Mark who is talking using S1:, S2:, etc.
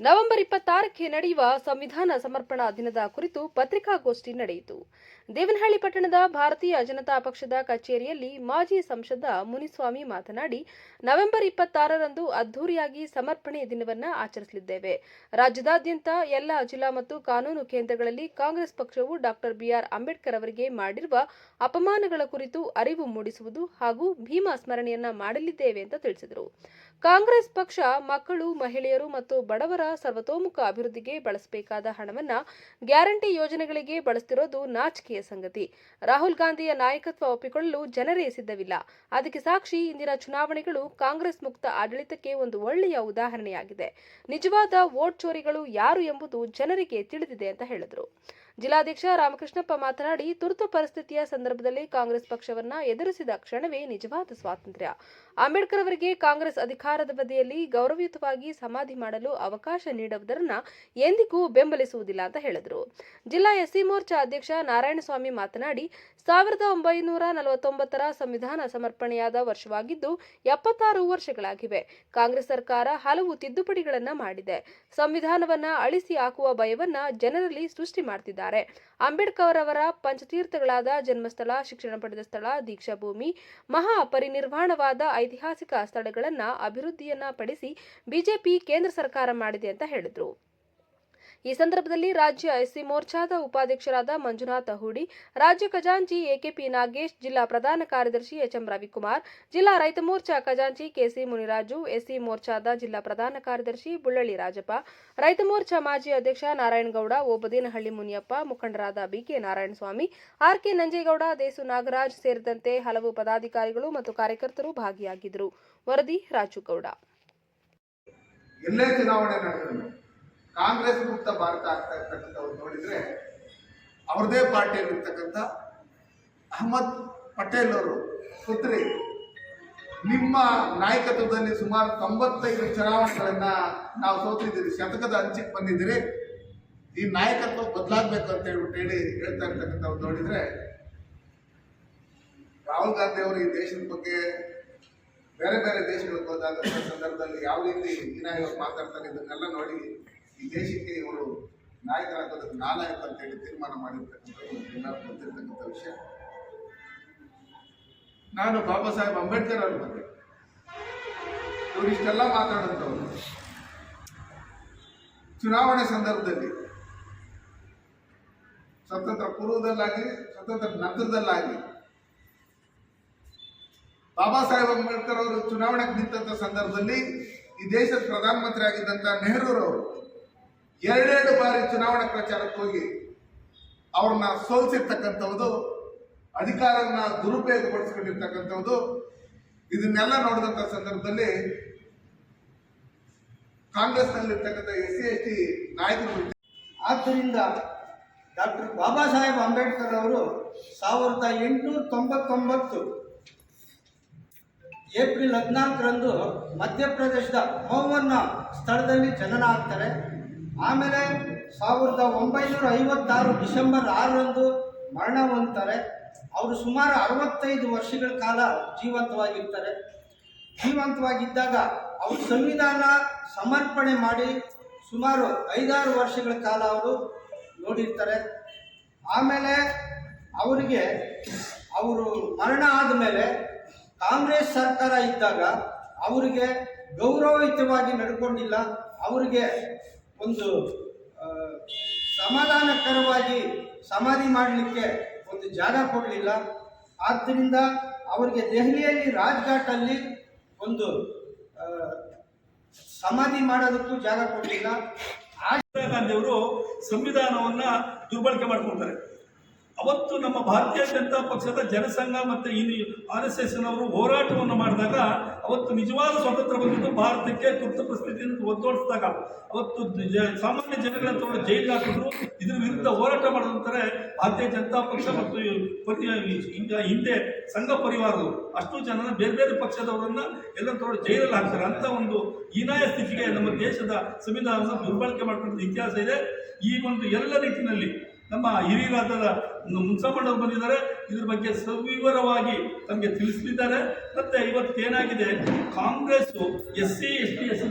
S1: November ಇಪ್ಪತ್ತಾರಕ್ಕೆ ನಡೆಯುವ ಸಂವಿಧಾನ ಸಮರ್ಪಣಾ ದಿನದ ಕುರಿತು ಪತ್ರಿಕಾಗೋಷ್ಠಿ ನಡೆಯಿತು. ದೇವನಹಳ್ಳಿ ಪಟ್ಟಣದ ಭಾರತೀಯ ಜನತಾ ಪಕ್ಷದ ಕಚೇರಿಯಲ್ಲಿ ಮಾಜಿ ಸಂಸದ ಮುನಿಸ್ವಾಮಿ ಮಾತನಾಡಿ, ನವೆಂಬರ್ ಇಪ್ಪತ್ತಾರರಂದು ಅದ್ದೂರಿಯಾಗಿ ಸಮರ್ಪಣೆ ದಿನವನ್ನ ಆಚರಿಸಲಿದ್ದೇವೆ. ರಾಜ್ಯದಾದ್ಯಂತ ಎಲ್ಲ ಜಿಲ್ಲಾ ಮತ್ತು ಕಾನೂನು ಕೇಂದ್ರಗಳಲ್ಲಿ ಕಾಂಗ್ರೆಸ್ ಪಕ್ಷವು ಡಾಕ್ಟರ್ ಬಿಆರ್ ಅಂಬೇಡ್ಕರ್ ಅವರಿಗೆ ಮಾಡಿರುವ ಅಪಮಾನಗಳ ಕುರಿತು ಅರಿವು ಮೂಡಿಸುವುದು ಹಾಗೂ ಭೀಮಾ ಸ್ಮರಣೆಯನ್ನ ಮಾಡಲಿದ್ದೇವೆ ಅಂತ ತಿಳಿಸಿದರು. ಕಾಂಗ್ರೆಸ್ ಪಕ್ಷ ಮಕ್ಕಳು, ಮಹಿಳೆಯರು ಮತ್ತು ಬಡವರ ಸರ್ವತೋಮುಖ ಅಭಿವೃದ್ಧಿಗೆ ಬಳಸಬೇಕಾದ ಹಣವನ್ನ ಗ್ಯಾರಂಟಿ ಯೋಜನೆಗಳಿಗೆ ಬಳಸ್ತಿರೋದು ನಾಚಿಕೆಯ ಸಂಗತಿ. ರಾಹುಲ್ ಗಾಂಧಿಯ ನಾಯಕತ್ವ ಒಪ್ಪಿಕೊಳ್ಳಲು ಜನರೇ ಸಿದ್ಧವಿಲ್ಲ. ಅದಕ್ಕೆ ಸಾಕ್ಷಿ, ಇಂದಿನ ಚುನಾವಣೆಗಳು ಕಾಂಗ್ರೆಸ್ ಮುಕ್ತ ಆಡಳಿತಕ್ಕೆ ಒಂದು ಒಳ್ಳೆಯ ಉದಾಹರಣೆಯಾಗಿದೆ. ನಿಜವಾದ ವೋಟ್ ಚೋರಿಗಳು ಯಾರು ಎಂಬುದು ಜನರಿಗೆ ತಿಳಿದಿದೆ ಅಂತ ಹೇಳಿದರು. ಜಿಲ್ಲಾಧ್ಯಕ್ಷ ರಾಮಕೃಷ್ಣಪ್ಪ ಮಾತನಾಡಿ, ತುರ್ತು ಪರಿಸ್ಥಿತಿಯ ಸಂದರ್ಭದಲ್ಲಿ ಕಾಂಗ್ರೆಸ್ ಪಕ್ಷವನ್ನ ಎದುರಿಸಿದ ಕ್ಷಣವೇ ನಿಜವಾದ ಸ್ವಾತಂತ್ರ್ಯ. ಅಂಬೇಡ್ಕರ್ ಅವರಿಗೆ ಕಾಂಗ್ರೆಸ್ ಅಧಿಕಾರದ ಬದಿಯಲ್ಲಿ ಗೌರವಯುತವಾಗಿ ಸಮಾಧಿ ಮಾಡಲು ಅವಕಾಶ ನೀಡುವುದರನ್ನ ಎಂದಿಗೂ ಬೆಂಬಲಿಸುವುದಿಲ್ಲ ಅಂತ ಹೇಳಿದರು. ಜಿಲ್ಲಾ ಎಸ್ಸಿ ಮೋರ್ಚಾ ಅಧ್ಯಕ್ಷ ನಾರಾಯಣಸ್ವಾಮಿ ಮಾತನಾಡಿ, ಸಾವಿರದ ಒಂಬೈನೂರ ನಲವತ್ತೊಂಬತ್ತರ ಸಂವಿಧಾನ ಸಮರ್ಪಣೆಯಾದ ವರ್ಷವಾಗಿದ್ದು ಎಪ್ಪತ್ತಾರು ವರ್ಷಗಳಾಗಿವೆ. ಕಾಂಗ್ರೆಸ್ ಸರ್ಕಾರ ಹಲವು ತಿದ್ದುಪಡಿಗಳನ್ನ ಮಾಡಿದೆ. ಸಂವಿಧಾನವನ್ನ ಅಳಿಸಿ ಹಾಕುವ ಭಯವನ್ನ ಜನರಲ್ಲಿ ಸೃಷ್ಟಿ ಮಾಡ್ತಿದ್ದಾರೆ. ಅಂಬೇಡ್ಕರ್ ಅವರ ಪಂಚತೀರ್ಥಗಳಾದ ಜನ್ಮಸ್ಥಳ, ಶಿಕ್ಷಣ ಪಡೆದ ಸ್ಥಳ, ದೀಕ್ಷಾ ಭೂಮಿ, ಮಹಾ ಪರಿನಿರ್ವಾಣವಾದ ಐತಿಹಾಸಿಕ ಸ್ಥಳಗಳನ್ನ ಅಭಿವೃದ್ಧಿಯನ್ನ ಪಡಿಸಿ ಬಿಜೆಪಿ ಕೇಂದ್ರ ಸರ್ಕಾರ ಮಾಡಿದೆ ಅಂತ ಹೇಳಿದ್ರು. ಈ ಸಂದರ್ಭದಲ್ಲಿ ರಾಜ್ಯ ಎಸ್ಸಿ ಮೋರ್ಚಾದ ಉಪಾಧ್ಯಕ್ಷರಾದ ಮಂಜುನಾಥ ಹೂಡಿ, ರಾಜ್ಯ ಖಜಾಂಚಿ ಎಕೆಪಿ ನಾಗೇಶ್, ಜಿಲ್ಲಾ ಪ್ರಧಾನ ಕಾರ್ಯದರ್ಶಿ ಎಚ್ಎಂ ರವಿಕುಮಾರ್, ಜಿಲ್ಲಾ ರೈತ ಮೋರ್ಚಾ ಖಜಾಂಚಿ ಕೆಸಿ ಮುನಿರಾಜು, ಎಸ್ಸಿ ಮೋರ್ಚಾದ ಜಿಲ್ಲಾ ಪ್ರಧಾನ ಕಾರ್ಯದರ್ಶಿ ಬುಳ್ಳಳ್ಳಿ ರಾಜಪ್ಪ, ರೈತ ಮೋರ್ಚಾ ಮಾಜಿ ಅಧ್ಯಕ್ಷ ನಾರಾಯಣಗೌಡ, ಓಬದೇನಹಳ್ಳಿ ಮುನಿಯಪ್ಪ, ಮುಖಂಡರಾದ B K Narayanaswamy, R K Nanjegowda, Desu Nagaraj ಸೇರಿದಂತೆ ಹಲವು ಪದಾಧಿಕಾರಿಗಳು ಮತ್ತು ಕಾರ್ಯಕರ್ತರು ಭಾಗಿಯಾಗಿದ್ದರು. ವರದಿ ರಾಜುಗೌಡ.
S2: ಕಾಂಗ್ರೆಸ್ ಮುಕ್ತ ಭಾರತ ಆಗ್ತಾ ಇರ್ತಕ್ಕಂಥವ್ರು ನೋಡಿದ್ರೆ ಅವ್ರದೇ ಪಾರ್ಟಿಯಲ್ಲಿರ್ತಕ್ಕಂಥ ಅಹಮದ್ ಪಟೇಲ್ ಅವರು ಪುತ್ರಿ. ನಿಮ್ಮ ನಾಯಕತ್ವದಲ್ಲಿ ಸುಮಾರು ತೊಂಬತ್ತೈದು ಚುನಾವಣೆಗಳನ್ನ ನಾವು ಸೋತಿದ್ದೀರಿ, ಶತಕದ ಅಂಚಿಗೆ ಬಂದಿದ್ದೀರಿ. ಈ ನಾಯಕತ್ವ ಬದಲಾಗಬೇಕು ಅಂತ ಹೇಳ್ಬಿಟ್ಟು ಹೇಳಿ ಹೇಳ್ತಾ ಇರ್ತಕ್ಕಂಥವ್ರು ನೋಡಿದ್ರೆ ರಾಹುಲ್ ಗಾಂಧಿ ಅವರು ಈ ದೇಶದ ಬಗ್ಗೆ ಬೇರೆ ಬೇರೆ ದೇಶಗಳಿಗೆ ಹೋದಾಗ ಸಂದರ್ಭದಲ್ಲಿ ಯಾವ ರೀತಿ ಹೀನಾಯವಾಗಿ ಮಾತಾಡ್ತಾರೆ, ಇದನ್ನೆಲ್ಲ ನೋಡಿ ಈ ದೇಶಕ್ಕೆ ಇವರು ನಾಯಕರಾಗೋದಕ್ಕೆ ಅಂತ ಹೇಳಿ ತೀರ್ಮಾನ ಮಾಡಿರ್ತಕ್ಕಂಥ ವಿಷಯ. ನಾನು ಬಾಬಾ ಸಾಹೇಬ್ ಅಂಬೇಡ್ಕರ್ ಅವ್ರ ಬಗ್ಗೆ ಇವರು ಇಷ್ಟೆಲ್ಲ ಮಾತಾಡೋಂಥವ್ರು ಚುನಾವಣೆ ಸಂದರ್ಭದಲ್ಲಿ ಸ್ವತಂತ್ರ ಪೂರ್ವದಲ್ಲಾಗಿ, ಸ್ವತಂತ್ರ ನಂತರದಲ್ಲಾಗಿ ಬಾಬಾ ಸಾಹೇಬ್ ಅಂಬೇಡ್ಕರ್ ಅವರು ಚುನಾವಣೆಗೆ ನಿಂತ ಸಂದರ್ಭದಲ್ಲಿ ಈ ದೇಶದ ಪ್ರಧಾನಮಂತ್ರಿ ಆಗಿದ್ದಂಥ ನೆಹರೂರವರು ಎರಡೆರಡು ಬಾರಿ ಚುನಾವಣಾ ಪ್ರಚಾರಕ್ಕೆ ಹೋಗಿ ಅವ್ರನ್ನ ಸೋಲಿಸಿರ್ತಕ್ಕಂಥದ್ದು ದುರುಪಯೋಗ ದುರುಪಯೋಗಪಡಿಸ್ಕೊಂಡಿರ್ತಕ್ಕಂಥದ್ದು ಇದನ್ನೆಲ್ಲ ನೋಡಿದಂಥ ಸಂದರ್ಭದಲ್ಲಿ ಕಾಂಗ್ರೆಸ್ನಲ್ಲಿರ್ತಕ್ಕಂಥ ಎಸ್ ಸಿ ಎಸ್ ಟಿ ನಾಯಕರು
S3: ಆದ್ದರಿಂದ ಡಾಕ್ಟರ್ ಬಾಬಾ ಸಾಹೇಬ್ ಅಂಬೇಡ್ಕರ್ ಅವರು ಸಾವಿರದ ಎಂಟುನೂರ ತೊಂಬತ್ತೊಂಬತ್ತು ಏಪ್ರಿಲ್ ಹದಿನಾಲ್ಕರಂದು ಮಧ್ಯಪ್ರದೇಶದ ಮೋವನ್ನ ಸ್ಥಳದಲ್ಲಿ ಜನನ ಆಗ್ತಾರೆ. ಆಮೇಲೆ ಸಾವಿರದ ಒಂಬೈನೂರ ಐವತ್ತಾರು ಡಿಸೆಂಬರ್ ಆರರಂದು ಮರಣ ಹೊಂದ್ತಾರೆ ಅವರು ಸುಮಾರು ಅರವತ್ತೈದು ವರ್ಷಗಳ ಕಾಲ ಜೀವಂತವಾಗಿರ್ತಾರೆ. ಜೀವಂತವಾಗಿದ್ದಾಗ ಅವರು ಸಂವಿಧಾನ ಸಮರ್ಪಣೆ ಮಾಡಿ ಸುಮಾರು ಐದಾರು ವರ್ಷಗಳ ಕಾಲ ಅವರು ನೋಡಿರ್ತಾರೆ. ಆಮೇಲೆ ಅವರಿಗೆ ಅವರು ಮರಣ ಆದಮೇಲೆ ಕಾಂಗ್ರೆಸ್ ಸರ್ಕಾರ ಇದ್ದಾಗ ಅವರಿಗೆ ಗೌರವಯುತವಾಗಿ ನಡ್ಕೊಂಡಿಲ್ಲ. ಅವರಿಗೆ ಒಂದು ಸಮಾಧಾನಕರವಾಗಿ ಸಮಾಧಿ ಮಾಡಲಿಕ್ಕೆ ಒಂದು ಜಾಗ ಕೊಡಲಿಲ್ಲ. ಆದ್ದರಿಂದ ಅವರಿಗೆ ದೆಹಲಿಯಲ್ಲಿ ರಾಜ್ಘಾಟಲ್ಲಿ ಒಂದು ಸಮಾಧಿ ಮಾಡೋದಕ್ಕೂ ಜಾಗ ಕೊಡಲಿಲ್ಲ.
S4: ಗಾಂಧಿಯವರು ಸಂವಿಧಾನವನ್ನು ದುರ್ಬಳಕೆ ಮಾಡ್ಕೊಳ್ತಾರೆ. ಅವತ್ತು ನಮ್ಮ ಭಾರತೀಯ ಜನತಾ ಪಕ್ಷದ ಜನಸಂಘ ಮತ್ತು ಇನ್ನು ಆರ್ ಎಸ್ ಎಸ್ನವರು ಹೋರಾಟವನ್ನು ಮಾಡಿದಾಗ ಅವತ್ತು ನಿಜವಾದ ಸ್ವಾತಂತ್ರ್ಯ ಬಂದಿದ್ದು ಭಾರತಕ್ಕೆ ತುರ್ತು ಪರಿಸ್ಥಿತಿಯನ್ನು ಒತ್ತೋಡಿಸಿದಾಗ ಅವತ್ತು ಸಾಮಾನ್ಯ ಜನಗಳ ಜೈಲಿಗೆ ಹಾಕಿದ್ರು. ಇದ್ರ ವಿರುದ್ಧ ಹೋರಾಟ ಮಾಡಿದಂತಾರೆ ಭಾರತೀಯ ಜನತಾ ಪಕ್ಷ ಮತ್ತು ಹಿಂದೆ ಸಂಘ ಪರಿವಾರಗಳು ಅಷ್ಟು ಜನನ ಬೇರೆ ಬೇರೆ ಪಕ್ಷದವರನ್ನ ಎಲ್ಲ ತಗೊಂಡು ಜೈಲಲ್ಲಿ ಹಾಕ್ತಾರೆ. ಅಂತ ಒಂದು ಹೀನಾಯ ಸ್ಥಿತಿಗೆ ನಮ್ಮ ದೇಶದ ಸಂವಿಧಾನವನ್ನು ದುರ್ಬಳಕೆ ಮಾಡ್ಕೊಂಡ ಇತಿಹಾಸ ಇದೆ. ಈ ಒಂದು ಎಲ್ಲ ನಿಟ್ಟಿನಲ್ಲಿ ನಮ್ಮ ಹಿರಿಯರಾದ ಮುನ್ಸಮ್ಮಣ್ಣವ್ರು ಬಂದಿದ್ದಾರೆ. ಇದ್ರ ಬಗ್ಗೆ ಸವಿವರವಾಗಿ ತಮಗೆ ತಿಳಿಸಲಿದ್ದಾರೆ. ಮತ್ತೆ ಇವತ್ತೇನಾಗಿದೆ? Congress S C S T S